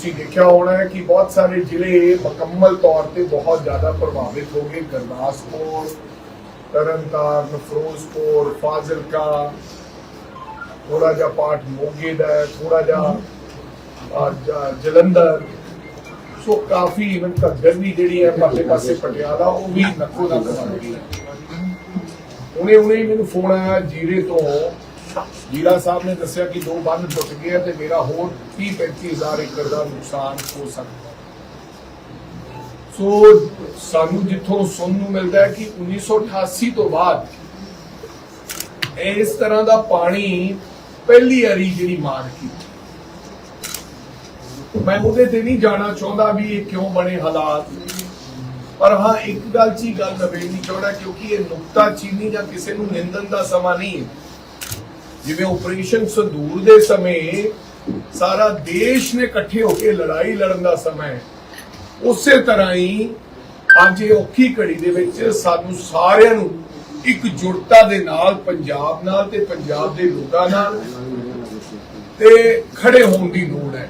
ਤੁਸੀਂ ਦੇਖਿਆ ਹੋਣਾ ਹੈ ਕਿ ਬਹੁਤ ਸਾਰੇ ਜ਼ਿਲ੍ਹੇ ਮੁਕੰਮਲ ਤੌਰ ਤੇ ਬਹੁਤ ਜ਼ਿਆਦਾ ਪ੍ਰਭਾਵਿਤ ਹੋ ਗਏ। ਗੁਰਦਾਸਪੁਰ, ਤਰਨਤਾਰਨ, ਫਿਰੋਜ਼ਪੁਰ, ਫਾਜ਼ਿਲਕਾ ਥੋੜਾ ਜਿਹਾ ਪਾਰਟ ਮੋਗੇ ਦਾ ਥੋੜਾ ਜਿਹਾ ਜਲੰਧਰ। ਸੋ ਕਾਫੀ ਇਵਨ ਘੱਗਰ ਵੀ ਜਿਹੜੀ ਹੈ ਪਾਸੇ ਪਾਸੇ ਪਟਿਆਲਾ, ਉਹ ਵੀ ਨੱਕੋ ਨੱਕ ਬਣ ਗਈ। ਉਹਨੇ ਉਹਨੇ ਹੀ ਮੈਨੂੰ ਫੋਨ ਆਇਆ ਜੀਰੇ ਤੋਂ। ਜੀਰਾ ਸਾਹਿਬ ਨੇ ਦੱਸਿਆ ਕਿ ਦੋ ਬੰਨ ਟੁੱਟ ਗਏ ਤੇ ਮੇਰਾ ਹੋਰ 30 35000 ਏਕੜ ਦਾ ਨੁਕਸਾਨ ਹੋ ਸਕਦਾ ਸੋ ਸਾਨੂੰ ਜਿੱਥੋਂ ਸੁਣਨ ਨੂੰ ਮਿਲਦਾ ਹੈ ਕਿ 1988 ਤੋਂ ਬਾਅਦ ਇਸ ਤਰ੍ਹਾਂ ਦਾ ਪਾਣੀ ਪਹਿਲੀ ਵਾਰੀ ਜਿਹੜੀ ਮਾਰ ਕੀਤੀ। ਮੈਂ ਉਹਦੇ ਤੇ ਨਹੀਂ ਜਾਣਾ ਚਾਹੁੰਦਾ ਵੀ ਇਹ ਕਿਉਂ ਬਣੇ ਹਾਲਾਤ। ਪਰ ਹਾਂ, ਇੱਕ ਗੱਲ ਚੀ ਗੱਲ ਨਵੇੜਨੀ ਚਾਹੁੰਦਾ, ਕਿਉਂਕਿ ਇਹ ਨੁਕਤਾ ਚੀਨੀ ਜਾਂ ਕਿਸੇ ਨੂੰ ਨਿੰਦਣ ਦਾ ਸਮਾਂ ਨਹੀਂ ਹੈ। ਜਿਵੇਂ ਆਪਰੇਸ਼ਨ ਸੰਦੂਰ ਦੇ ਸਮੇਂ ਸਾਰਾ ਦੇਸ਼ ਨੇ ਇਕੱਠੇ ਹੋ ਕੇ ਲੜਾਈ ਲੜਨ ਦਾ ਸਮਾਂ ਹੈ। ਉਸੇ ਤਰ੍ਹਾਂ ਹੀ ਅੱਜ ਇਹ ਔਖੀ ਘੜੀ ਦੇ ਵਿੱਚ ਸਾਨੂੰ ਸਾਰਿਆਂ ਨੂੰ ਇੱਕ ਜੁੜਤਾ ਦੇ ਨਾਲ, ਪੰਜਾਬ ਨਾਲ ਤੇ ਪੰਜਾਬ ਦੇ ਲੋਕਾਂ ਨਾਲ ਤੇ ਖੜੇ ਹੋਣ ਦੀ ਲੋੜ ਹੈ।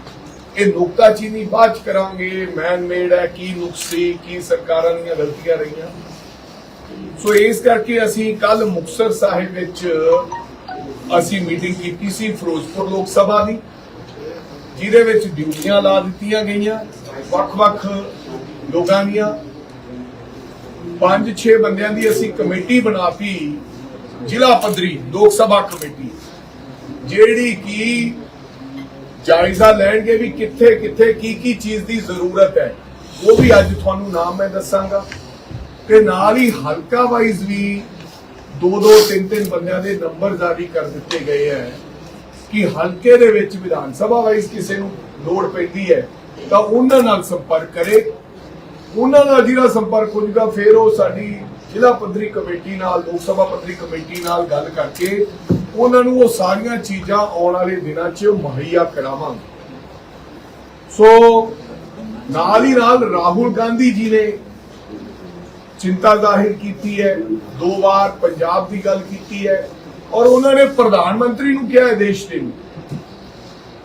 ਇਹ ਨੁਕਤਾਚੀਨੀ ਬਾਅਦ 'ਚ ਕਰਾਂਗੇ ਮੈਨ ਮੇਡ ਹੈ, ਕੀ ਨੁਕਸੀ ਕੀ ਸਰਕਾਰਾਂ ਦੀਆਂ ਗਲਤੀਆਂ ਰਹੀਆਂ। ਸੋ ਇਸ ਕਰਕੇ ਅਸੀਂ ਕੱਲ ਮੁਕਤਸਰ ਸਾਹਿਬ ਵਿੱਚ ਅਸੀਂ ਮੀਟਿੰਗ ਕੀਤੀ ਸੀ ਫਿਰੋਜ਼ਪੁਰ ਲੋਕ ਸਭਾ ਦੀ, ਜਿਹਦੇ ਵਿੱਚ ਡਿਊਟੀਆਂ ਲਾ ਦਿੱਤੀਆਂ ਗਈਆਂ ਵੱਖ-ਵੱਖ ਲੋਕਾਂ ਦੀਆਂ। ਪੰਜ ਛੇ ਬੰਦਿਆਂ ਦੀ ਅਸੀਂ ਕਮੇਟੀ ਬਣਾਤੀ ਜ਼ਿਲ੍ਹਾ ਪੱਧਰੀ ਲੋਕ ਸਭਾ ਕਮੇਟੀ। ਜਿਹੜੀ ਕਿ ਜਾਇਜ਼ਾ ਲੈਣਗੇ ਵੀ ਕਿੱਥੇ ਕਿੱਥੇ ਕੀ ਕੀ ਚੀਜ਼ ਦੀ ਜ਼ਰੂਰਤ ਹੈ, ਉਹ ਵੀ ਅੱਜ ਤੁਹਾਨੂੰ ਨਾਮ ਮੈਂ ਦੱਸਾਂਗਾ। ਤੇ ਨਾਲ ਹੀ ਹਲਕਾ ਵਾਈਜ਼ ਵੀ ਦੋ ਦੋ ਤਿੰਨ ਤਿੰਨ ਬੰਦਿਆਂ ਦੇ ਨੰਬਰ ਜਾਰੀ ਕਰ ਦਿੱਤੇ ਗਏ ਹੈ ਕਿ ਹਲਕੇ ਦੇ ਵਿੱਚ ਵਿਧਾਨ ਸਭਾ ਵਾਈਜ਼ ਕਿਸੇ ਨੂੰ ਲੋੜ ਪੈਂਦੀ ਹੈ, ਤਾਂ ਉਹਨਾਂ ਨਾਲ ਸੰਪਰਕ ਕਰੇ। ਉਹਨਾਂ ਦਾ ਜਿਹੜਾ ਸੰਪਰਕ ਹੋ ਜਾਊਗਾ ਫਿਰ ਉਹ ਸਾਡੀ ਜ਼ਿਲ੍ਹਾ ਪੱਧਰੀ ਕਮੇਟੀ ਨਾਲ, ਲੋਕ ਸਭਾ ਪੱਧਰੀ ਕਮੇਟੀ ਨਾਲ ਗੱਲ ਕਰਕੇ ਉਹਨਾਂ ਨੂੰ ਉਹ ਸਾਰੀਆਂ ਚੀਜ਼ਾਂ ਆਉਣ ਵਾਲੇ ਦਿਨਾਂ 'ਚ ਮੁਹੱਈਆ ਕਰਾਵਾਂਗੇ। ਸੋ, ਨਾਲ ਹੀ ਨਾਲ ਰਾਹੁਲ ਗਾਂਧੀ ਜੀ ਨੇ ਚਿੰਤਾ ਜ਼ਾਹਿਰ ਕੀਤੀ ਹੈ, ਦੋ ਵਾਰ ਪੰਜਾਬ ਦੀ ਗੱਲ ਕੀਤੀ ਹੈ ਔਰ ਉਹਨਾਂ ਨੇ ਪ੍ਰਧਾਨ ਮੰਤਰੀ ਨੂੰ ਕਿਹਾ ਹੈ ਦੇਸ਼ ਦੇ ਨੂੰ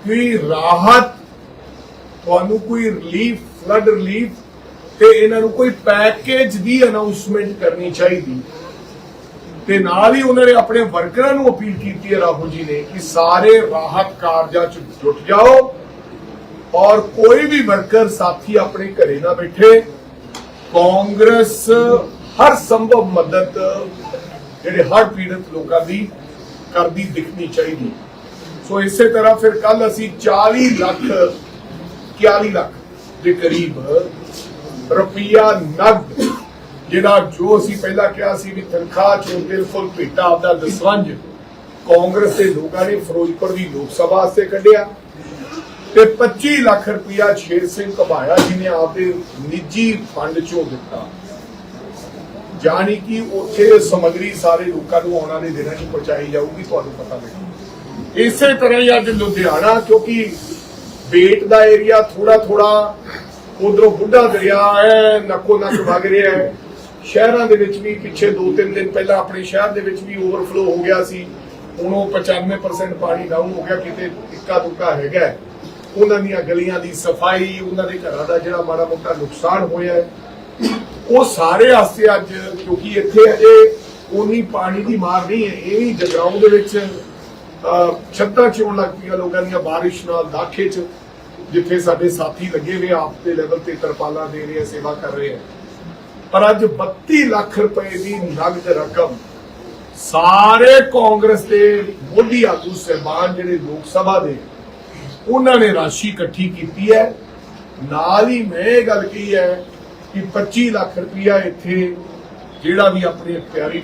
ਕਿ ਰਾਹਤ, ਤੁਹਾਨੂੰ ਕੋਈ ਰਿਲੀਫ ਫਲੱਡ ਰਿਲੀਫ ਤੇ ਇਹਨਾਂ ਨੂੰ ਕੋਈ ਪੈਕੇਜ ਦੀ ਅਨਾਉਂਸਮੈਂਟ ਕਰਨੀ ਚਾਹੀਦੀ। ਤੇ ਨਾਲ ਹੀ ਉਹਨਾਂ ਨੇ ਆਪਣੇ ਵਰਕਰਾਂ ਨੂੰ ਅਪੀਲ ਕੀਤੀ ਹੈ ਰਾਹੁਲ ਜੀ ਨੇ ਕਿ ਸਾਰੇ ਰਾਹਤ ਕਾਰਜਾਂ 'ਚ ਜੁਟ ਜਾਓ ਔਰ ਕੋਈ ਵੀ ਵਰਕਰ ਸਾਥੀ ਆਪਣੇ ਘਰੇ ਨਾ ਬੈਠੇ। ਕਾਂਗਰਸ ਹਰ ਸੰਭਵ ਮਦਦ ਜਿਹੜੇ ਹੜ੍ਹ ਪੀੜਤ ਲੋਕਾਂ ਦੀ ਕਰਦੀ ਦਿਖਣੀ ਚਾਹੀਦੀ। ਸੋ ਇਸੇ ਤਰ੍ਹਾਂ ਫਿਰ ਕੱਲ ਅਸੀਂ 40 ਲੱਖ 41 ਲੱਖ ਦੇ ਕਰੀਬ ਰੁਪਈਆ ਨਗਦ, ਜਿਹੜਾ ਜੋ ਅਸੀਂ ਪਹਿਲਾਂ ਕਿਹਾ ਸੀ ਵੀ ਤਨਖਾਹ ਚੋਂ ਬਿਲਕੁਲ ਭੇਟਾ ਆਪਦਾ ਦਸਵੰਜ ਕਾਂਗਰਸ ਦੇ ਲੋਕਾਂ ਨੇ, ਫਿਰੋਜ਼ਪੁਰ ਦੀ ਲੋਕ ਸਭਾ ਵਾਸਤੇ ਕੱਢਿਆ। ਤੇ 25 ਲੱਖ ਰੁਪਇਆ ਸ਼ੇਰ ਸਿੰਘ ਘਬਾਇਆ ਜੀ ਨੇ ਆਪਦੇ ਨਿੱਜੀ ਫੰਡ ਚੋਂ ਦਿੱਤਾ। ਜਾਣੀ ਕਿ ਉੱਥੇ ਸਮਗਰੀ ਸਾਰੇ ਲੋਕਾਂ ਨੂੰ ਆਉਣ ਵਾਲੇ ਦਿਨਾਂ 'ਚ ਪਹੁੰਚਾਈ ਜਾਊਗੀ, ਤੁਹਾਨੂੰ ਪਤਾ ਲੱਗੇ ਇਸੇ ਤਰ੍ਹਾਂ ਹੀ ਅੱਜ ਲੁਧਿਆਣਾ, ਕਿਉਂਕਿ ਬੇਟ ਦਾ ਏਰੀਆ ਥੋੜਾ ਥੋੜਾ ਉਧਰੋਂ ਬੁੱਢਾ ਦਰਿਆ ਹੈ ਨੱਕੋ ਨੱਕ ਵਗ ਰਿਹਾ ਹੈ। ਸ਼ਹਿਰਾਂ ਦੇ ਵਿੱਚ ਵੀ ਪਿੱਛੇ 2-3 ਦਿਨ ਪਹਿਲਾਂ ਆਪਣੇ ਸ਼ਹਿਰ ਦੇ ਵਿੱਚ ਵੀ ਓਵਰਫਲੋ ਹੋ ਗਿਆ ਸੀ। ਹੁਣ ਉਹ 95% ਪਾਣੀ ਡਾਊਨ ਹੋ ਗਿਆ, ਕਿਤੇ ਇੱਕਾ ਦੁੱਕਾ ਹੈਗਾ ਉਹਨਾਂ ਦੀਆਂ ਗਲੀਆਂ ਦੀ ਸਫ਼ਾਈ, ਉਹਨਾਂ ਦੇ ਘਰਾਂ ਦਾ ਜਿਹੜਾ ਮਾੜਾ ਮੋਟਾ ਨੁਕਸਾਨ ਹੋਇਆ ਉਹ ਸਾਰੇ ਆਸਤੇ ਅੱਜ, ਕਿਉਂਕਿ ਇੱਥੇ ਅਜੇ ਉਨੀ ਪਾਣੀ ਦੀ ਮਾਰ ਨਹੀਂ ਹੈ, ਇਹ ਵੀ ਜਗਰਾਉਂ ਦੇ ਵਿੱਚ ਛੱਤਾਂ ਚੋਂ ਲੱਗ ਪਈਆਂ ਲੋਕਾਂ ਦੀਆਂ ਬਾਰਿਸ਼ ਨਾਲ ਦਾਖੇ ਚ, ਜਿੱਥੇ ਸਾਡੇ ਸਾਥੀ ਲੱਗੇ ਹੋਏ ਆਪ ਦੇ ਲੈਵਲ ਤੇ ਤਰਪਾਲਾਂ ਦੇ ਰਹੇ ਸੇਵਾ ਕਰ ਰਹੇ ਆ। ਪਰ ਅੱਜ 32 ਲੱਖ ਰੁਪਏ ਦੀ ਨਗਦ ਰਕਮ ਸਾਰੇ ਕਾਂਗਰਸ ਦੇ ਮੋਢੀ ਆਗੂ ਸਹਿਬਾਨ ਜਿਹੜੇ ਲੋਕ ਸਭਾ ਦੇ ਉਹਨਾਂ ਨੇ ਰਾਸ਼ੀ ਇਕੱਠੀ ਕੀਤੀ ਹੈ। ਨਾਲ ਹੀ ਮੈਂ ਇਹ ਗੱਲ ਕਹੀ ਹੈ ਕਿ 25 ਲੱਖ ਰੁਪਇਆ ਇੱਥੇ ਜਿਹੜਾ ਵੀ ਆਪਣੇ ਪਿਆਰੀ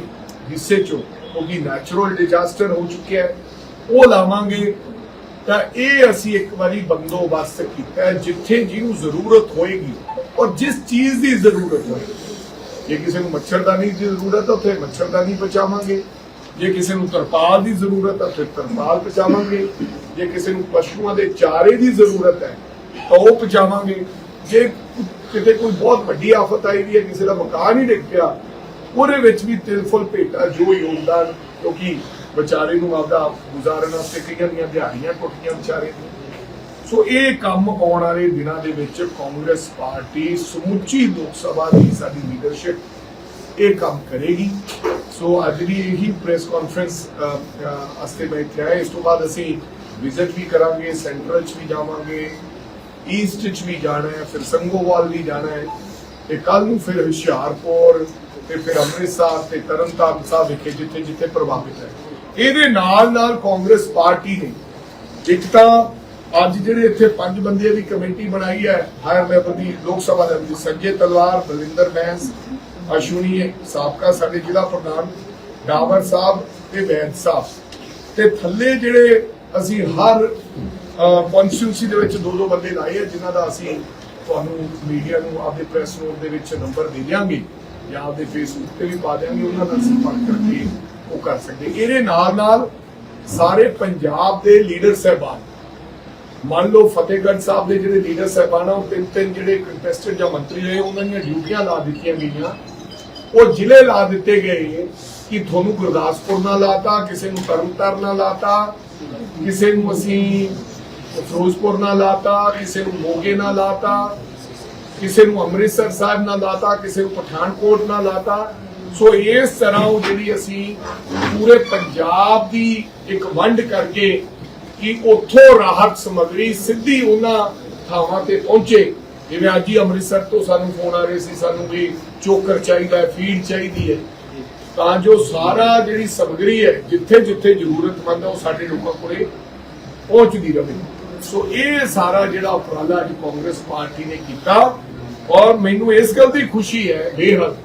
ਹਿੱਸੇ ਚੋਂ ਕਿਉਂਕਿ ਨੈਚੁਰਲ ਡਿਜ਼ਾਸਟਰ ਹੋ ਚੁੱਕਿਆ ਹੈ। ਉਹ ਲਾਵਾਂਗੇ ਤਾਂ ਇਹ ਅਸੀਂ ਇੱਕ ਵਾਰੀ ਬੰਦੋਬਸਤ ਕੀਤਾ ਜਿੱਥੇ ਜਿਹਨੂੰ ਜ਼ਰੂਰਤ ਹੋਏਗੀ ਔਰ ਜਿਸ ਚੀਜ਼ ਦੀ ਜ਼ਰੂਰਤ ਹੋਏਗੀ ਜੇ ਕਿਸੇ ਨੂੰ ਮੱਛਰਦਾਨੀ ਦੀ ਜ਼ਰੂਰਤ ਹੈ ਉੱਥੇ ਮੱਛਰਦਾਨੀ ਪਹੁੰਚਾਵਾਂਗੇ। ਜੇ ਕਿਸੇ ਨੂੰ ਤਰਪਾਲ ਦੀ ਜ਼ਰੂਰਤ ਹੈ ਫਿਰ ਤਰਪਾਲ ਪਹੁੰਚਾਵਾਂਗੇ। ਜੇ ਕਿਸੇ ਨੂੰ ਪਸ਼ੂਆਂ ਦੇ ਚਾਰੇ ਦੀ ਜ਼ਰੂਰਤ ਹੈ, ਤਾਂ ਉਹ ਪਹੁੰਚਾਵਾਂਗੇ ਜੇ ਕਿਤੇ ਕੋਈ ਬਹੁਤ ਵੱਡੀ ਆਫਤ ਆਈ ਵੀ ਹੈ, ਕਿਸੇ ਦਾ ਮਕਾਨ ਹੀ ਡਿੱਗ ਪਿਆ, ਉਹਦੇ ਵਿੱਚ ਵੀ ਤਿਲਫੁਲ ਭੇਟਾ ਜੋ ਯੋਗਦਾਨ ਕਿਉਂਕਿ ਵਿਚਾਰੇ ਨੂੰ ਆਪਦਾ ਗੁਜ਼ਾਰਨ ਵਾਸਤੇ ਕਈਆਂ ਦੀਆਂ ਦਿਹਾੜੀਆਂ ਟੁੱਟੀਆਂ ਵਿਚਾਰੇ ਦੀਆਂ। ਸੋ ਇਹ ਕੰਮ ਆਉਣ ਵਾਲੇ ਦਿਨਾਂ ਦੇ ਵਿੱਚ ਕਾਂਗਰਸ ਪਾਰਟੀ, ਸਮੁੱਚੀ ਲੋਕ ਸਭਾ ਦੀ ਸਾਡੀ ਲੀਡਰਸ਼ਿਪ ਇਹ ਕੰਮ ਕਰੇਗੀ। ਸੋ ਅੱਜ ਦੀ ਇਹੀ ਪ੍ਰੈਸ ਕਾਨਫਰੰਸ ਅਸਤੇ ਮੈਂ ਇੱਥੇ ਆਇਆ। ਇਸ ਤੋਂ ਬਾਅਦ ਅਸੀਂ ਵਿਜ਼ਿਟ ਵੀ ਕਰਾਂਗੇ ਸੈਂਟਰਲ ਚ ਵੀ ਜਾਵਾਂਗੇ ਈਸਟ ਚ ਵੀ ਜਾਣਾ ਹੈ, ਫਿਰ ਸੰਗੋਵਾਲ ਵੀ ਜਾਣਾ ਹੈ, ਤੇ ਕੱਲ ਨੂੰ ਫਿਰ ਹੁਸ਼ਿਆਰਪੁਰ ਤੇ ਫਿਰ ਅੰਮ੍ਰਿਤਸਰ ਤੇ ਤਰਨਤਾਰਨ ਸਾਹਿਬ ਵਿਖੇ, ਜਿੱਥੇ ਜਿੱਥੇ ਪ੍ਰਭਾਵਿਤ ਹੈ। ਇਹਦੇ ਨਾਲ ਨਾਲ ਕਾਂਗਰਸ ਪਾਰਟੀ ਨੇ ਇੱਕ ਤਾਂ ਅੱਜ ਜਿਹੜੇ ਇੱਥੇ ਪੰਜ ਬੰਦਿਆਂ ਦੀ ਕਮੇਟੀ ਬਣਾਈ ਹੈ, ਹਾਇਰ ਲੈਵਲ ਦੀ ਲੋਕ ਸਭਾ ਦੇ ਵਿੱਚ ਸੰਜੇ ਤਲਵਾਰ ਬਲਿੰਦਰ ਬੈਂਸ ਅਸ਼ੂਨੀ ਸਾਬਕਾ ਸਾਡੇ ਜ਼ਿਲ੍ਹਾ ਪ੍ਰਧਾਨ, ਡਾਵਰ ਸਾਹਿਬ ਤੇ ਵੈਦ ਸਾਹਿਬ। ਤੇ ਥੱਲੇ ਜਿਹੜੇ ਅਸੀਂ ਹਰ ਕਨਸਟੀਟਿਊਂਸੀ ਦੇ ਵਿੱਚ ਦੋ ਦੋ ਬੰਦੇ ਲਾਏ ਆ, ਜਿਨ੍ਹਾਂ ਦਾ ਅਸੀਂ ਤੁਹਾਨੂੰ ਮੀਡੀਆ ਨੂੰ ਆਪਦੇ ਪ੍ਰੈਸ ਨੋਟ ਦੇ ਵਿੱਚ ਨੰਬਰ ਦੇ ਦਿਆਂਗੇ ਜਾਂ ਆਪਦੇ ਫੇਸਬੁੱਕ ਤੇ ਵੀ ਪਾ ਦਿਆਂਗੇ, ਉਹਨਾਂ ਨਾਲ ਸੰਪਰਕ ਕਰਕੇ ਉਹ ਕਰ ਸਕਦੇ। ਇਹਦੇ ਨਾਲ ਨਾਲ ਸਾਰੇ ਪੰਜਾਬ ਦੇ ਲੀਡਰ ਸਹਿਬਾਨ, ਮੰਨ ਲਓ ਫਤਿਹਗੜ੍ਹ ਸਾਹਿਬ ਦੇ ਜਿਹੜੇ ਲੀਡਰ ਸਹਿਬਾਨ ਆ, ਉਹ ਤਿੰਨ ਤਿੰਨ ਜਿਹੜੇ ਕੰਟੈਸਟੈਂਟ ਜਾਂ ਮੰਤਰੀ ਰਹੇ ਉਹਨਾਂ ਦੀਆਂ ਡਿਊਟੀਆਂ ਲਾ ਦਿੱਤੀਆਂ ਗਈਆਂ। ਉਹ ਜ਼ਿਲ੍ਹੇ ਲਾ ਦਿੱਤੇ ਗਏ ਕਿ ਤੁਹਾਨੂੰ ਗੁਰਦਾਸਪੁਰ ਨਾਲ ਲਾਤਾ, ਕਿਸੇ ਨੂੰ ਤਰਨਤਾਰਨ ਨਾਲ ਲਾਤਾ ਕਿਸੇ ਨੂੰ ਅਸੀਂ ਫਿਰੋਜ਼ਪੁਰ ਨਾਲ ਲਾਤਾ, ਕਿਸੇ ਨੂੰ ਮੋਗੇ ਨਾਲ ਲਾਤਾ, ਕਿਸੇ ਨੂੰ ਅੰਮ੍ਰਿਤਸਰ ਸਾਹਿਬ ਨਾਲ ਲਾਤਾ, ਕਿਸੇ ਨੂੰ ਪਠਾਨਕੋਟ ਨਾਲ ਲਾਤਾ। ਸੋ ਇਸ ਤਰ੍ਹਾਂ ਉਹ ਜਿਹੜੀ ਅਸੀਂ ਪੂਰੇ ਪੰਜਾਬ ਦੀ ਇੱਕ ਵੰਡ ਕਰਕੇ ਕਿ ਉੱਥੋਂ ਰਾਹਤ ਸਮਗਰੀ ਸਿੱਧੀ ਉਹਨਾਂ ਥਾਵਾਂ ਤੇ ਪਹੁੰਚੇ। ਜਿਵੇਂ ਅੱਜ ਹੀ ਅੰਮ੍ਰਿਤਸਰ ਤੋਂ ਸਾਨੂੰ ਫੋਨ ਆ ਰਹੇ ਸੀ, ਸਾਨੂੰ ਵੀ ਚੋਕਰ ਚਾਹੀਦਾ ਹੈ, ਫੀਡ ਚਾਹੀਦੀ ਹੈ। ਤਾਂ ਜੋ ਸਾਰਾ ਜਿਹੜੀ ਸਮਗਰੀ ਹੈ, ਜਿੱਥੇ ਜਿੱਥੇ ਜ਼ਰੂਰਤਮੰਦ ਹੈ ਉਹ ਸਾਡੇ ਲੋਕਾਂ ਕੋਲੇ ਪਹੁੰਚਦੀ ਰਹੇ। ਸੋ ਇਹ ਸਾਰਾ ਜਿਹੜਾ ਉਪਰਾਲਾ ਅੱਜ ਕਾਂਗਰਸ ਪਾਰਟੀ ਨੇ ਕੀਤਾ, ਔਰ ਮੈਨੂੰ ਇਸ ਗੱਲ ਦੀ ਖੁਸ਼ੀ ਹੈ, ਬੇਹੱਦ।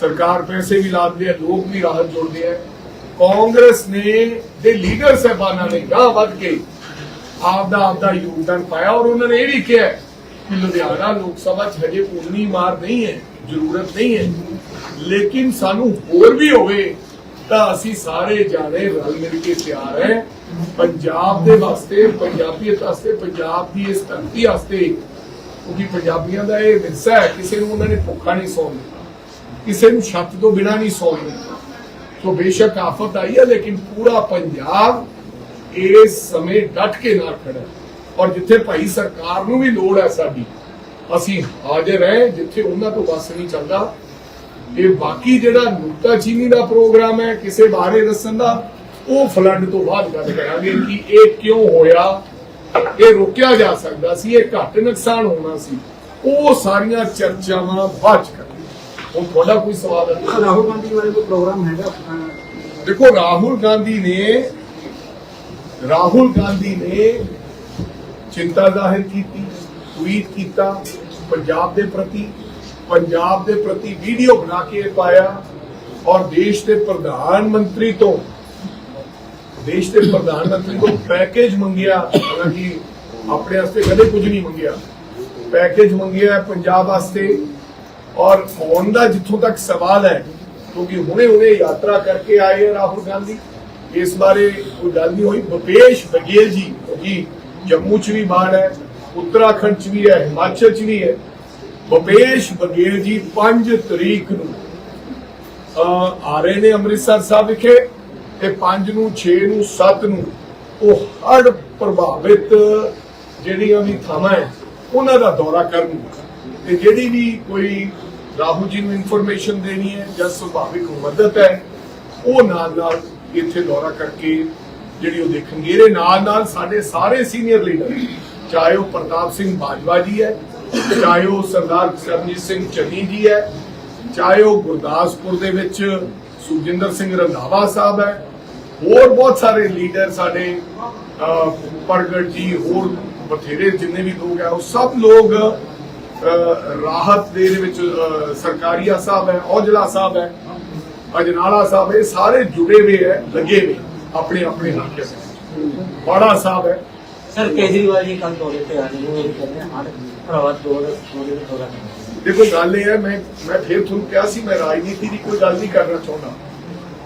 ਸਰਕਾਰ ਪੈਸੇ ਵੀ ਲਾਉਂਦੀ ਹੈ ਲੋਕ ਵੀ ਰਾਹਤ ਜੋੜਦੇ ਹੈ ਕਾਂਗਰਸ ਨੇ, ਦੇ ਲੀਡਰ ਸਹਿਬਾਨਾਂ ਨੇ ਗਾਂ ਵੱਧ ਕੇ ਆਪਦਾ ਆਪਦਾ ਯੋਗਦਾਨ ਪਾਇਆ, ਔਰ ਉਹਨਾਂ ਨੇ ਇਹ ਵੀ ਕਿਹਾ ਕਿ ਲੁਧਿਆਣਾ ਲੋਕ ਸਭਾ 'ਚ ਹਜੇ ਉਨੀ ਮਾਰ ਨਹੀਂ ਹੈ, ਜ਼ਰੂਰਤ ਨਹੀਂ ਹੈ। ਲੇਕਿਨ ਸਾਨੂੰ ਹੋਰ ਵੀ ਹੋਵੇ ਤਾਂ ਅਸੀਂ ਸਾਰੇ ਜਾਣੇ ਰਲ ਮਿਲ ਕੇ ਤਿਆਰ ਹੈ। ਪੰਜਾਬ ਦੇ ਵਾਸਤੇ, ਪੰਜਾਬੀਅਤ ਵਾਸਤੇ, ਪੰਜਾਬ ਦੀ ਇਸ ਧਰਤੀ ਵਾਸਤੇ, ਕਿਉਂਕਿ ਪੰਜਾਬੀਆਂ ਦਾ ਇਹ ਵਿਰਸਾ ਹੈ, ਕਿਸੇ ਨੂੰ ਉਹਨਾਂ ਨੇ ਭੁੱਖਾ ਨਹੀਂ ਸੌਣ ਦਿੱਤਾ ਕਿਸੇ ਨੂੰ ਛੱਤ ਤੋਂ ਬਿਨਾਂ ਨਹੀਂ ਸੌਣ ਦਿੱਤਾ ਸੋ ਬੇਸ਼ੱਕ ਆਫਤ ਆਈ ਹੈ, ਲੇਕਿਨ ਪੂਰਾ ਪੰਜਾਬ ਇਸ ਸਮੇਂ ਡਟ ਕੇ ਨਾਲ ਖੜਾ ਔਰ ਜਿੱਥੇ ਭਾਈ ਸਰਕਾਰ ਨੂੰ ਵੀ ਲੋੜ ਹੈ ਸਾਡੀ, ਅਸੀਂ ਹਾਜ਼ਰ ਹੈ, ਜਿੱਥੇ ਉਹਨਾਂ ਤੋਂ ਬਸ ਨਹੀਂ ਚੱਲਦਾ ਇਹ ਬਾਕੀ ਜਿਹੜਾ ਨੁਕਤਾਚੀਨੀ ਦਾ ਪ੍ਰੋਗਰਾਮ ਹੈ ਕਿਸੇ ਬਾਰੇ ਦੱਸਣ ਦਾ ਉਹ ਫਲੱਡ ਤੋਂ ਬਾਅਦ ਗੱਲ ਕਰਾਂਗੇ ਕਿ ਇਹ ਕਿਉਂ ਹੋਇਆ ਇਹ ਰੋਕਿਆ ਜਾ ਸਕਦਾ ਸੀ ਇਹ ਘੱਟ ਨੁਕਸਾਨ ਹੋਣਾ ਸੀ। ਉਹ ਸਾਰੀਆਂ ਚਰਚਾਵਾਂ ਬਾਅਦ ਚ ਕਰਾਂਗੇ। ਹੁਣ ਤੁਹਾਡਾ ਕੋਈ ਸਵਾਲ ਹੈ? ਰਾਹੁਲ ਗਾਂਧੀ ਬਾਰੇ ਕੋਈ ਪ੍ਰੋਗਰਾਮ ਹੈਗਾ? ਦੇਖੋ ਰਾਹੁਲ ਗਾਂਧੀ ਨੇ ਰਾਹੁਲ ਗਾਂਧੀ ਨੇ ਚਿੰਤਾ ਜ਼ਾਹਿਰ ਕੀਤੀ ਟਵੀਟ ਕੀਤਾ ਪੰਜਾਬ ਦੇ ਪ੍ਰਤੀ ਪੰਜਾਬ ਦੇ ਪ੍ਰਤੀ ਵੀਡੀਓ ਬਣਾ ਕੇ ਪਾਇਆ ਔਰ ਦੇਸ਼ ਦੇ ਪ੍ਰਧਾਨ ਮੰਤਰੀ ਤੋਂ, ਦੇਸ਼ ਦੇ ਪ੍ਰਧਾਨ ਮੰਤਰੀ ਤੋਂ ਪੈਕੇਜ ਮੰਗਿਆ, ਹਾਲਾਂਕਿ ਆਪਣੇ ਵਾਸਤੇ ਕਦੇ ਕੁਝ ਨਹੀਂ ਮੰਗਿਆ। ਪੈਕੇਜ ਮੰਗਿਆ ਪੰਜਾਬ ਵਾਸਤੇ ਔਰ ਫੋਨ ਦਾ ਜਿੱਥੋਂ ਤੱਕ ਸਵਾਲ ਹੈ, ਕਿਉਂਕਿ ਹੁਣੇ ਹੁਣੇ ਯਾਤਰਾ ਕਰਕੇ ਆਏ ਹੈ ਰਾਹੁਲ ਗਾਂਧੀ, ਇਸ ਬਾਰੇ ਕੋਈ ਗੱਲ ਨਹੀਂ ਹੋਈ। ਭੁਪੇਸ਼ ਬਘੇਲ ਜੀ ਕਿਉਂਕਿ ਜੰਮੂ ਚ ਵੀ ਬਾੜ ਹੈ, ਉੱਤਰਾਖੰਡ ਚ ਵੀ ਹੈ, ਹਿਮਾਚਲ ਚ ਵੀ ਹੈ। ਭੁਪੇਸ਼ ਬਘੇਲ ਜੀ 5 ਤਰੀਕ ਨੂੰ। ਆ ਰਹੇ ਨੇ ਅੰਮ੍ਰਿਤਸਰ ਸਾਹਿਬ ਵਿਖੇ ਤੇ 5 ਨੂੰ 6 ਨੂੰ 7 ਨੂੰ। ਉਹ ਹੜ ਪ੍ਰਭਾਵਿਤ ਜਿਹੜੀਆਂ ਵੀ ਥਾਵਾਂ ਹੈ, ਉਹਨਾਂ ਦਾ ਦੌਰਾ ਕਰਨ ਤੇ ਜਿਹੜੀ ਵੀ ਕੋਈ ਰਾਹੁਲ ਜੀ ਨੂੰ ਇਨਫੋਰਮੇਸ਼ਨ ਦੇਣੀ ਹੈ ਜਾਂ ਸੁਭਾਵਿਕ ਮਦਦ ਹੈ, ਉਹ ਨਾਲ ਨਾਲ ਇੱਥੇ ਦੌਰਾ ਕਰਕੇ ਜਿਹੜੀ ਉਹ ਦੇਖਣਗੇ। ਇਹਦੇ ਨਾਲ ਨਾਲ ਸਾਡੇ ਸਾਰੇ ਸੀਨੀਅਰ ਲੀਡਰ ਚਾਹੇ ਉਹ ਪ੍ਰਤਾਪ ਸਿੰਘ ਬਾਜਵਾ ਜੀ ਹੈ ਚਾਹੇ ਉਹ ਸਰਦਾਰ ਸਰਜੀਤ ਸਿੰਘ ਚੰਨੀ ਜੀ ਹੈ, ਚਾਹੇ ਉਹ ਗੁਰਦਾਸਪੁਰ ਦੇ ਵਿੱਚ ਸੁਖਜਿੰਦਰ ਸਿੰਘ ਰੰਧਾਵਾ ਸਾਹਿਬ ਹੈ, ਹੋਰ ਬਹੁਤ ਸਾਰੇ ਲੀਡਰ ਸਾਡੇ ਪ੍ਰਗਟ ਜੀ, ਹੋਰ ਬਥੇਰੇ ਜਿੰਨੇ ਵੀ ਲੋਕ ਹੈ, ਉਹ ਸਭ ਲੋਕ ਰਾਹਤ ਦੇ ਵਿੱਚ ਸਰਕਾਰੀਆ ਸਾਹਿਬ ਹੈ, ਔਜਲਾ ਸਾਹਿਬ ਹੈ, ਅਜਨਾਲਾ ਸਾਹਿਬ, ਇਹ ਸਾਰੇ ਜੁੜੇ ਹੋਏ ਹੈ, ਲੱਗੇ ਹੋਏ, ਆਪਣੇ ਆਪਣੇ ਇਲਾਕੇ ਵਿੱਚ। ਬਾੜਾ ਸਾਹਿਬ ਹੈ। ਸਰ, ਕੇਜਰੀਵਾਲ ਜੀ ਕੱਲ ਦੌਰੇ ਤੇ ਆ ਰਹੇ ਨੇ, ਉਹ ਕਹਿੰਦੇ ਹੜ ਪ੍ਰਭਾਵਿਤ ਦੌਰੇ ਦੌਰੇ ਦਾ ਦੌਰਾ ਦੇਖੋ, ਗੱਲ ਇਹ ਹੈ, ਮੈਂ ਮੈਂ ਫਿਰ ਤੁਹਾਨੂੰ ਕਿਹਾ ਸੀ, ਮੈਂ ਰਾਜਨੀਤੀ ਦੀ ਕੋਈ ਗੱਲ ਨਹੀਂ ਕਰਨਾ ਚਾਹੁੰਦਾ।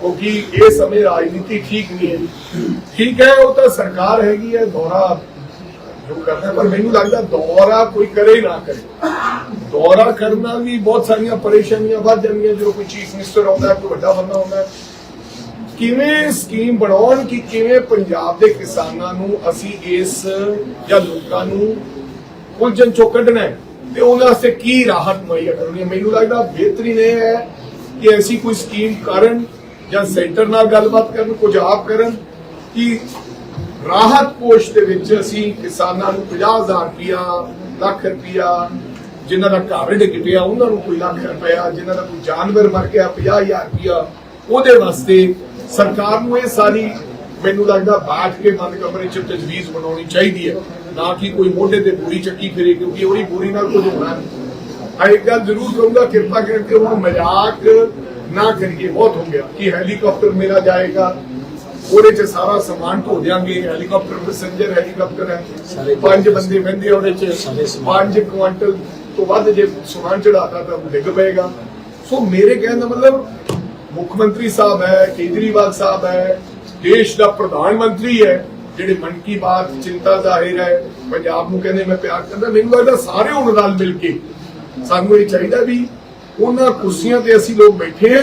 ਕਿਉਂਕਿ ਇਹ ਸਮੇਂ ਰਾਜਨੀਤੀ ਠੀਕ ਨਹੀਂ ਹੈ। ਠੀਕ ਹੈ, ਉਹ ਤਾਂ ਸਰਕਾਰ ਹੈਗੀ ਹੈ, ਦੌਰਾ ਜੋ ਕਰਦਾ ਪਰ ਮੈਨੂੰ ਲੱਗਦਾ ਦੌਰਾ ਕੋਈ ਕਰੇ ਨਾ ਕਰੇ। ਦੌਰਾ ਕਰਨਾ ਵੀ ਬਹੁਤ ਸਾਰੀਆਂ ਪਰੇਸ਼ਾਨੀਆਂ ਵੱਧ ਜਾਂਦੀਆਂ, ਜਦੋਂ ਕੋਈ ਚੀਫ ਮਿਨਿਸਟਰ ਆਉਂਦਾ ਹੈ ਕੋਈ ਵੱਡਾ ਬੰਦਾ ਆਉਂਦਾ। ਕਿਵੇਂ ਸਕੀਮ ਬਣਾਉਣ ਕਿ ਕਿਵੇਂ ਪੰਜਾਬ ਦੇ ਕਿਸਾਨਾਂ ਨੂੰ ਅਸੀਂ ਇਸ ਜਾਂ ਲੋਕਾਂ ਨੂੰ ਉਲਝਣ ਚੋਂ ਕੱਢਣਾ ਹੈ। ਤੇ ਉਹਨਾਂ ਵਾਸਤੇ ਕੀ ਰਾਹਤ ਮੁਹੱਈਆ ਕਰਨੀ ਹੈ? ਮੈਨੂੰ ਲੱਗਦਾ ਬਿਹਤਰੀਨ ਇਹ ਹੈ ਕਿ ਐਸੀ ਕੋਈ ਸਕੀਮ ਕਰਨ ਜਾਂ ਸੈਂਟਰ ਨਾਲ ਗੱਲਬਾਤ ਕਰਨ, ਕੁਝ ਆਪ ਕਰਨ ਕਿ ਰਾਹਤ ਕੋਸ਼ ਦੇ ਵਿੱਚ ਅਸੀਂ ਕਿਸਾਨਾਂ ਨੂੰ 50000 ਰੁਪਇਆ, ਲੱਖ ਰੁਪਇਆ, ਜਿਨ੍ਹਾਂ ਦਾ ਘਰ ਡਿੱਗ ਪਿਆ, ਉਹਨਾਂ ਨੂੰ ਕੋਈ ਲੱਖ ਰੁਪਇਆ, ਜਿਨ੍ਹਾਂ ਦਾ ਕੋਈ ਜਾਨਵਰ ਮਰ ਗਿਆ 50000 ਰੁਪਇਆ, ਉਹਦੇ ਵਾਸਤੇ ਸਰਕਾਰ ਨੂੰ ਇਹ ਸਾਰੀ ਮੈਨੂੰ ਲੱਗਦਾ ਬਾਤ ਕੇ ਬੰਦ ਕਮਰੇ ਚ ਤਜਵੀਜ਼ ਬਣਾਉਣੀ ਚਾਹੀਦੀ ਹੈ। ਨਾ ਕਿ ਕੋਈ ਮੋਢੇ ਤੇ ਬੋਰੀ ਚੱਕੀ ਫਿਰੇ ਕਿਉਂਕਿ ਉਹਦੀ ਬੋਰੀ ਨਾਲ ਕੁਝ ਹੋਣਾ ਆ ਇੱਕ ਗੱਲ ਜ਼ਰੂਰ ਕਰੂੰਗਾ ਕਿਰਪਾ ਕਰਕੇ ਉਹਨੂੰ ਮਜ਼ਾਕ ਨਾ ਕਰੀਏ ਬਹੁਤ ਹੋ ਗਿਆ ਕਿ ਹੈਲੀਕਾਪਟਰ ਮੇਰਾ ਜਾਏਗਾ। ਉਹਦੇ ਚ ਸਾਰਾ ਸਮਾਨ ਢੋ ਦਿਆਂਗੇ ਹੈਲੀਕਾਪਟਰ ਪੈਸੇਂਜਰ ਹੈਲੀਕਾਪਟਰ ਹੈ। ਪੰਜ ਬੰਦੇ ਬਹਿੰਦੇ ਆ ਉਹਦੇ ਚ। ਪੰਜ ਕੁਆਂਟਲ ਤੋਂ ਵੱਧ ਜੇ ਸਮਾਨ ਚੜਾਤਾ ਤਾਂ ਉਹ ਡਿੱਗ ਪਏਗਾ। ਸੋ ਮੇਰੇ ਕਹਿਣ ਦਾ ਮਤਲਬ ਮੁੱਖ ਮੰਤਰੀ ਸਾਹਿਬ ਹੈ ਕੇਜਰੀਵਾਲ ਸਾਹਿਬ ਹੈ ਦੇਸ਼ ਦਾ ਪ੍ਰਧਾਨ ਮੰਤਰੀ ਹੈ। ਜਿਹੜੇ ਮਨ ਕੀ ਬਾਤ ਚਿੰਤਾ ਜ਼ਾਹਿਰ ਹੈ, ਪੰਜਾਬ ਨੂੰ ਕਹਿੰਦੇ ਮੈਂ ਪਿਆਰ ਕਰਦਾ, ਮੈਨੂੰ ਲੱਗਦਾ ਸਾਰੇ ਹੁਣ ਨਾਲ ਮਿਲ ਕੇ ਸਾਨੂੰ ਇਹ ਚਾਹੀਦਾ ਵੀ ਉਹਨਾਂ ਕੁਰਸੀਆਂ ਤੇ ਅਸੀਂ ਲੋਕ ਬੈਠੇ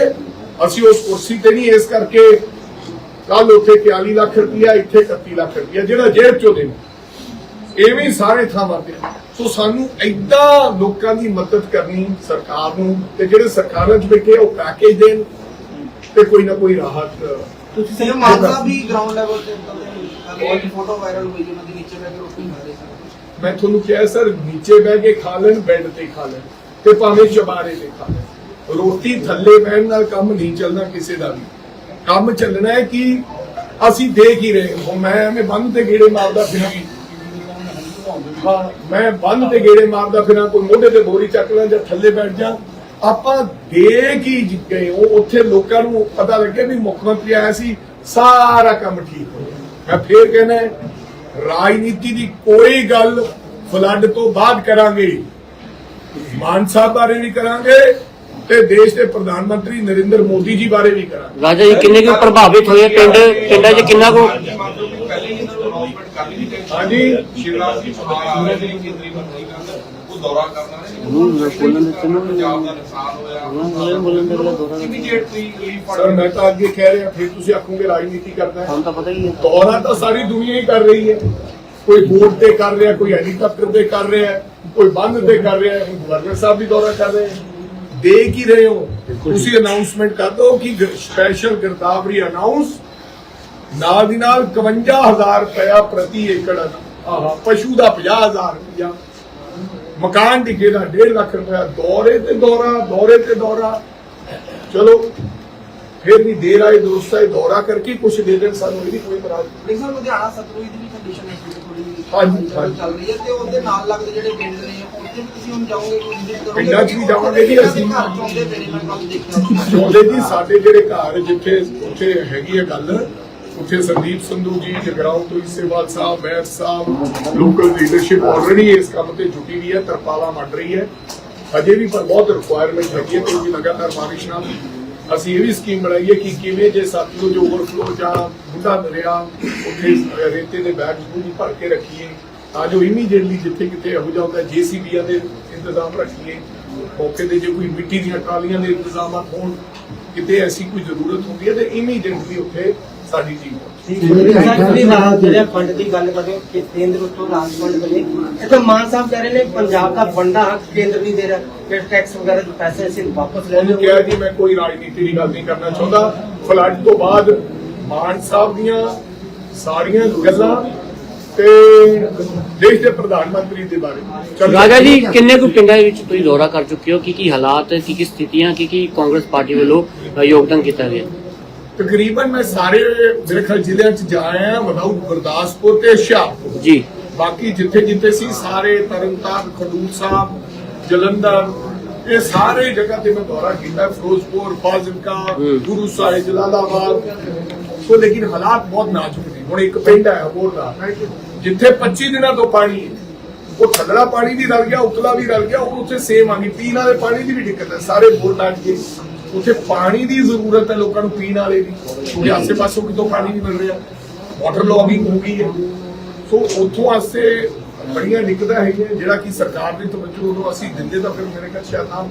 ਅਸੀਂ ਉਸ ਕੁਰਸੀ ਤੇ ਨਹੀਂ, ਇਸ ਕਰਕੇ ਕੱਲ ਉੱਥੇ 41 ਲੱਖ ਰੁਪਇਆ ਇੱਥੇ 31 ਲੱਖ ਰੁਪਇਆ ਜਿਹੜਾ ਜੇਬ ਚੋਂ ਦੇ ਐਵੇਂ ਸਾਰੇ ਥਾਵਾਂ ਤੇ। ਸੋ ਸਾਨੂੰ ਐਦਾਂ ਲੋਕਾਂ ਦੀ ਮਦਦ ਕਰਨੀ ਸਰਕਾਰ ਨੂੰ, ਤੇ ਜਿਹੜੇ ਸਰਕਾਰਾਂ 'ਚ ਬੈਠੇ ਉਹ ਪੈਕੇਜ ਦੇਣ, ਤੇ ਕੋਈ ਨਾ ਕੋਈ ਰਾਹਤ ਤੁਸੀਂ ਸਿਰ ਮਾਨ ਵੀ ਗਰਾਊਂਡ ਲੈਵਲ ਤੇ ਕੱਲ ਫੋਟੋ ਵਾਇਰਲ ਹੋਈ ਉਹਨਾਂ ਦੀ ਨੀਚੇ ਬੈ ਕੇ ਰੋਟੀ ਖਾ ਰਹੇ ਸੀ। ਮੈਂ ਤੁਹਾਨੂੰ ਕਿਹਾ ਸਰ ਨੀਚੇ ਬਹਿ ਕੇ ਖਾ ਲੈਣ ਬੈੱਡ ਤੇ ਖਾ ਲੈਣ ਤੇ ਭਾਵੇਂ ਚਬਾਰੇ ਤੇ ਖਾ ਲੈਣ। ਰੋਟੀ ਥੱਲੇ ਬਹਿਣ ਨਾਲ ਕੰਮ ਨਹੀਂ ਚੱਲਣਾ ਕਿਸੇ ਦਾ ਵੀ। ਕੰਮ ਚੱਲਣਾ ਹੈ ਕਿ ਅਸੀਂ ਦੇਖ ਹੀ ਰਹੇ ਹਾਂ। ਮੈਂ ਐਵੇਂ ਬੰਦ ਤੇ ਗੇੜੇ ਮਾਰਦਾ ਫਿਰਾਂ। ਹਾਂ ਮੈਂ ਬੰਦ ਤੇ ਗੇੜੇ ਮਾਰਦਾ ਫਿਰਾਂ ਕੋਈ ਮੋਢੇ ਤੇ ਬੋਰੀ ਚੱਕ ਲਾਂ ਜਾਂ ਥੱਲੇ ਬੈਠ ਜਾ। ਆਪਾਂ ਦੇਖ ਹੀ ਗਏ ਉਹ ਉੱਥੇ ਲੋਕਾਂ ਨੂੰ ਪਤਾ ਲੱਗਿਆ ਵੀ ਮੁੱਖ ਮੰਤਰੀ ਆਇਆ ਸੀ। ਸਾਰਾ ਕੰਮ ਠੀਕ ਹੋ ਗਿਆ। ਮੈਂ ਫੇਰ ਕਹਿੰਦਾ ਰਾਜਨੀਤੀ ਦੀ ਕੋਈ ਗੱਲ ਫਲੱਡ ਤੋਂ ਬਾਅਦ ਕਰਾਂਗੇ। ਮਾਨ ਸਾਹਿਬ ਬਾਰੇ ਵੀ ਕਰਾਂਗੇ ਤੇ ਦੇਸ਼ ਦੇ ਪ੍ਰਧਾਨ ਮੰਤਰੀ ਨਰਿੰਦਰ ਮੋਦੀ ਜੀ ਬਾਰੇ ਵੀ ਕਰਾਂਗੇ। ਰਾਜਾ ਜੀ ਕਿੰਨੇ ਕੁ ਪ੍ਰਭਾਵਿਤ ਹੋਏ ਪਿੰਡ? ਪਿੰਡਾਂ 'ਚ ਕਿੰਨਾ ਕੁ ਹਾਂਜੀ। ਸ਼ਿਵਰਾਜ ਆ ਰਹੇ ਨੇ ਕੇਂਦਰੀ ਮੰਤਰੀ ਨਾਲ ਉਹ ਦੌਰਾ ਕਰਨਾ ਬੋਲਣ ਦੇ ਤੈਨੂੰ- ਪੰਜਾਬ ਦਾ ਨੁਕਸਾਨ ਹੋਇਆ ਹਾਂ, ਬੋਲਣ- ਬੋਲਣ ਦੇ ਪਹਿਲਾਂ ਦੌਰਾ ਕਰਨਾ। ਇਮੀਡੀਏਟਲੀ ਰਿਲੀਫ ਸਰ ਮੈਂ ਤਾਂ ਅੱਗੇ ਕਹਿ ਰਿਹਾ ਫਿਰ ਤੁਸੀਂ ਆਖੋਗੇ ਰਾਜਨੀਤੀ ਕਰਦਾ ਹੈ। ਤੁਹਾਨੂੰ ਤਾਂ ਪਤਾ ਹੀ ਹੈ। ਦੌਰਾ ਤਾਂ ਸਾਰੀ ਦੁਨੀਆ ਹੀ ਕਰ ਰਹੀ ਹੈ। ਕੋਈ ਬੋਟ ਤੇ ਕਰ ਰਿਹਾ ਕੋਈ ਹੈਲੀਕਾਪਟਰ ਤੇ ਕਰ ਰਿਹਾ ਹੈ, ਕੋਈ ਬੰਦ ਤੇ ਕਰ ਰਿਹਾ ਹੈ ਹੁਣ ਗਵਰਨਰ ਸਾਹਿਬ ਵੀ ਦੌਰਾ ਕਰ ਰਹੇ ਹੈ। ਦੇਖ ਹੀ ਰਹੇ ਹੋ। ਤੁਸੀਂ ਅਨਾਉਂਸਮੈਂਟ ਕਰ ਦਿਓ ਕਿ ਸਪੈਸ਼ਲ ਗਿਰਦਾਵਰੀ ਅਨਾਉਂਸ ਨਾਲ ਦੀ ਨਾਲ 51000 ਰੁਪਇਆ ਪ੍ਰਤੀ ਏਕੜ ਆਹ ਪਸ਼ੂ ਦਾ 50000 ਰੁਪਇਆ ਮਕਾਨ ਟਿਕੇ ਦਾ 1.5 ਲੱਖ ਰੁਪਇਆ ਦੌਰੇ ਤੇ ਦੌਰਾ ਦੌਰੇ ਤੇ ਦੌਰਾ। ਚਲੋ ਫਿਰ ਵੀ ਦੇਰ ਆਏ ਦੁਰਸਤ ਆਏ ਦੌਰਾ ਕਰਕੇ ਕੁਝ ਦੇ ਦੇਣ ਸਾਨੂੰ ਇਹਦੀ ਕੋਈ ਮਰਾਦ ਲੇਕਿਨ ਸਰ ਲੁਧਿਆਣਾ ਸਤਲੁਜ ਦੀ ਵੀ ਕੰਡੀਸ਼ਨ ਹੈ ਥੋੜੀ ਹਾਂਜੀ। ਚੱਲ ਰਹੀ ਹੈ ਤੇ ਉਹਦੇ ਨਾਲ ਲੱਗਦੇ ਜਿਹੜੇ ਪਿੰਡ ਨੇ ਉੱਥੇ ਵੀ ਤੁਸੀਂ ਹੁਣ ਜਾਓਗੇ ਕੋਈ ਵਿਜ਼ਿਟ ਕਰੋਗੇ? ਪਿੰਡਾਂ 'ਚ ਵੀ ਜਾਵਾਂਗੇ ਜੀ ਅਸੀਂ। ਘਰ ਚੋਂਦੇ ਪਏ ਨੇ ਮੈਂ ਕੱਲ ਦੇਖਿਆ। ਚਾਹੁੰਦੇ ਜੀ ਸਾਡੇ ਜਿਹੜੇ ਘਰ ਜਿੱਥੇ ਉੱਥੇ ਹੈਗੀ ਹੈ ਗੱਲ ਉੱਥੇ ਸੰਦੀਪ ਸੰਧੂ ਜੀ, ਜਗਰਾਉਂ ਤੋਂ Isewal Sahib Bair Sahib, local leadership already ਇਸ ਕੰਮ ਤੇ ਜੁਟੀ ਹੋਈ ਹੈ, ਤਰਪਾਲਾ ਮੰਡ ਰਹੀ ਹੈ। ਅਜੇ ਵੀ ਪਰ ਬਹੁਤ ਰਿਕੁਆਇਰਮੈਂਟ ਹੈਗੀ ਹੈ ਕਿਉਂਕਿ ਲਗਾਤਾਰ ਬਾਰਿਸ਼ ਨਾਲ। ਅਸੀਂ ਇਹ ਵੀ ਸਕੀਮ ਬਣਾਈ ਹੈ ਕਿ ਕਿਵੇਂ ਜੇ ਸਤਲੁਜ ਓਵਰਫਲੋ ਜਾਂ ਬੁੱਢਾ ਦਰਿਆ, ਉੱਥੇ ਰੇਤੇ ਦੇ ਬੈਗ ਪੂਰੀ ਭਰ ਕੇ ਰੱਖੀਏ, ਤਾਂ ਜੋ ਇਮੀਡੀਏਟਲੀ ਜਿੱਥੇ ਕਿਤੇ ਇਹੋ ਜਿਹਾ ਹੁੰਦਾ ਜੀਸੀਬੀਆਂ ਦੇ ਇੰਤਜ਼ਾਮ ਰੱਖੀਏ। ਮੌਕੇ ਤੇ ਜੇ ਕੋਈ ਮਿੱਟੀ ਦੀਆਂ ਟਰਾਲੀਆਂ ਦੇ ਇੰਤਜ਼ਾਮਾਤ ਹੋਣ, ਕਿਤੇ ਐਸੀ ਕੋਈ ਜ਼ਰੂਰਤ ਹੁੰਦੀ ਹੈ ਤੇ ਇਮੀਡੀਏਟਲੀ ਉੱਥੇ ਸਾਡੀ ਟੀਮ ਪਹੁੰਚੇ ਜਿਹੜੇ ਫੰਡ ਦੀ ਗੱਲ ਕਰਦੇ ਹੋ ਕਿ ਕੇਂਦਰ ਉੱਤੋਂ ਰਾਜ ਫੰਡ ਬਣੇ ਇੱਥੇ ਮਾਨ ਸਾਹਿਬ ਕਹਿ ਰਹੇ ਨੇ ਪੰਜਾਬ ਦਾ ਬੰਦਾ ਹੱਕ ਕੇਂਦਰ ਨਹੀਂ ਦੇ ਰਿਹਾ। ਕਿ ਟੈਕਸ ਵਗੈਰਾ ਦੇ ਪੈਸੇ ਅਸੀਂ ਵਾਪਸ ਲੈ ਉਹਨੂੰ ਲਓ। ਕਿਹਾ ਜੀ ਮੈਂ ਕੋਈ ਰਾਜਨੀਤੀ ਦੀ ਗੱਲ ਨਹੀਂ ਕਰਨਾ ਚਾਹੁੰਦਾ। ਫਲੱਡ ਤੋਂ ਬਾਅਦ ਮਾਨ ਸਾਹਿਬ ਦੀਆਂ ਸਾਰੀਆਂ ਗੱਲਾਂ ਤੇ ਦੇਸ਼ ਦੇ ਪ੍ਰਧਾਨ ਮੰਤਰੀ ਦੇ ਬਾਰੇ। ਰਾਜਾ ਜੀ ਕਿੰਨੇ ਕੁ ਪਿੰਡਾਂ ਦੇ ਵਿੱਚ ਤੁਸੀਂ ਦੌਰਾ ਕਰ ਚੁੱਕੇ ਹੋ? ਕੀ ਕੀ ਹਾਲਾਤ ਕੀ ਕੀ ਸਥਿਤੀਆਂ ਕੀ ਕੀ ਕਾਂਗਰਸ ਪਾਰਟੀ ਵੱਲੋਂ ਯੋਗਦਾਨ ਕੀਤਾ ਗਿਆ? ਤਕਰੀਬਨ ਮੈਂ ਸਾਰੇ ਮੇਰੇ ਖਿਆਲ ਜ਼ਿਲ੍ਹਿਆਂ ਚ ਜਾ ਆਇਆ ਵਿਦਾਊਟ ਗੁਰਦਾਸਪੁਰ ਤੇ ਹੁਸ਼ਿਆਰਪੁਰ। ਜੀ। ਬਾਕੀ ਜਿੱਥੇ ਜਿੱਥੇ ਸੀ ਸਾਰੇ ਤਰਨਤਾਰਨ ਖਡੂਰ ਸਾਹਿਬ ਜਲੰਧਰ ਇਹ ਸਾਰੇ ਜਗ੍ਹਾ ਤੇ ਮੈਂ ਦੌਰਾ ਕੀਤਾ। ਫਿਰੋਜ਼ਪੁਰ ਫਾਜ਼ਿਲਕਾ। ਗੁਰੂ ਸਾਹਿਬ ਜਲਾਲਾਬਾਦ। ਸੋ ਲੇਕਿਨ ਹਾਲਾਤ ਬਹੁਤ ਨਾਜ਼ੁਕ ਨੇ। ਹੁਣ ਇੱਕ ਪਿੰਡ ਹੈ ਹੋਰ ਦਾ। ਜਿੱਥੇ 25 ਦਿਨਾਂ ਤੋਂ ਪਾਣੀ ਉਹ ਥੱਲੜਾ ਪਾਣੀ ਵੀ ਰਲ ਗਿਆ ਉਤਲਾ ਵੀ ਰਲ ਗਿਆ। ਉਹ ਉੱਥੇ ਸੇਮ ਆ ਗਈ। ਪੀਣ ਵਾਲੇ ਪਾਣੀ ਦੀ ਵੀ ਦਿੱਕਤ ਹੈ। ਸਾਰੇ ਬੋਰ ਲੱਗ ਗਏ ਉੱਥੇ ਪਾਣੀ ਦੀ ਜ਼ਰੂਰਤ ਹੈ ਲੋਕਾਂ ਨੂੰ ਪੀਣ ਵਾਲੇ ਦੀ। ਕਿਉਂਕਿ ਆਸੇ ਪਾਸੋਂ ਕਿਤੋਂ ਪਾਣੀ ਨਹੀਂ ਮਿਲ ਰਿਹਾ। ਵਾਟਰ ਲੌਗਿੰਗ ਹੋ ਗਈ ਹੈ। ਸੋ ਉੱਥੋਂ ਵਾਸਤੇ ਬੜੀਆਂ ਦਿੱਕਤਾਂ ਹੈਗੀਆਂ। ਜਿਹੜਾ ਕਿ ਸਰਕਾਰ ਦੀ ਤਵੱਜੋ ਨੂੰ ਅਸੀਂ ਦਿੰਦੇ ਤਾਂ ਫਿਰ ਮੇਰੇ ਖਿਆਲ ਸ਼ਾਇਦ ਆਮ